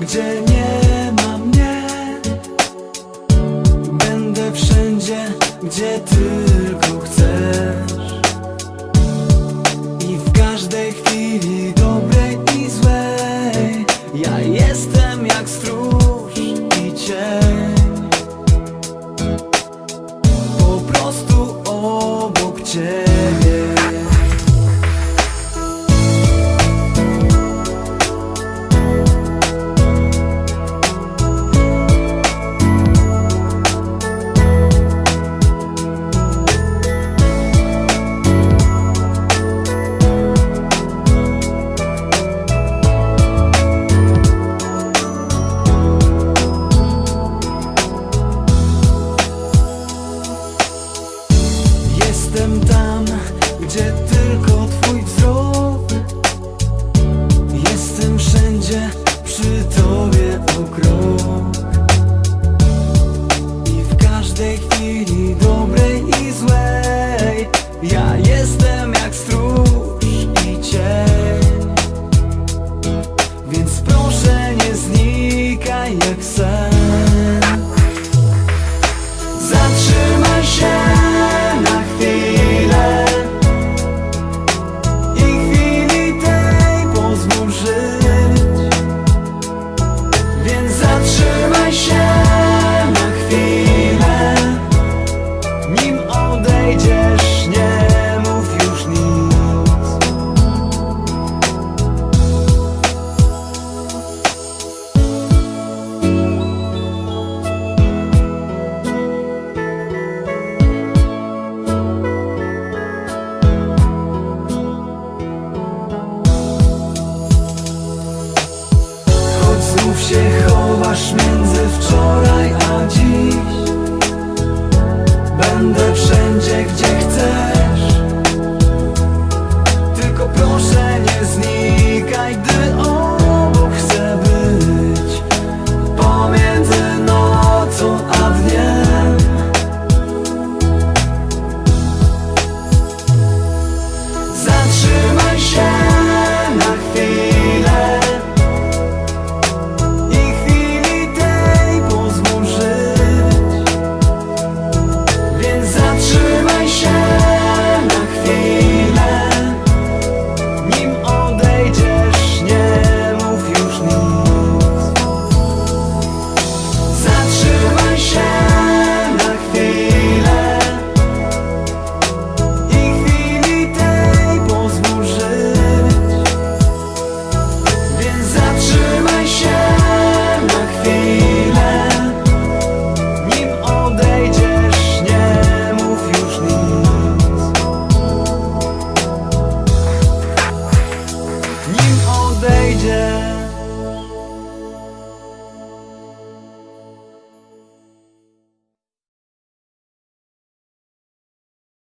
gdzie gdzie tylko twój wzrok. Jestem wszędzie przy tobie o krok. I w każdej chwili dobrej i złej Ja jestem jak stróż i cień. Więc proszę nie znikaj jak sen. Zatrzymaj się.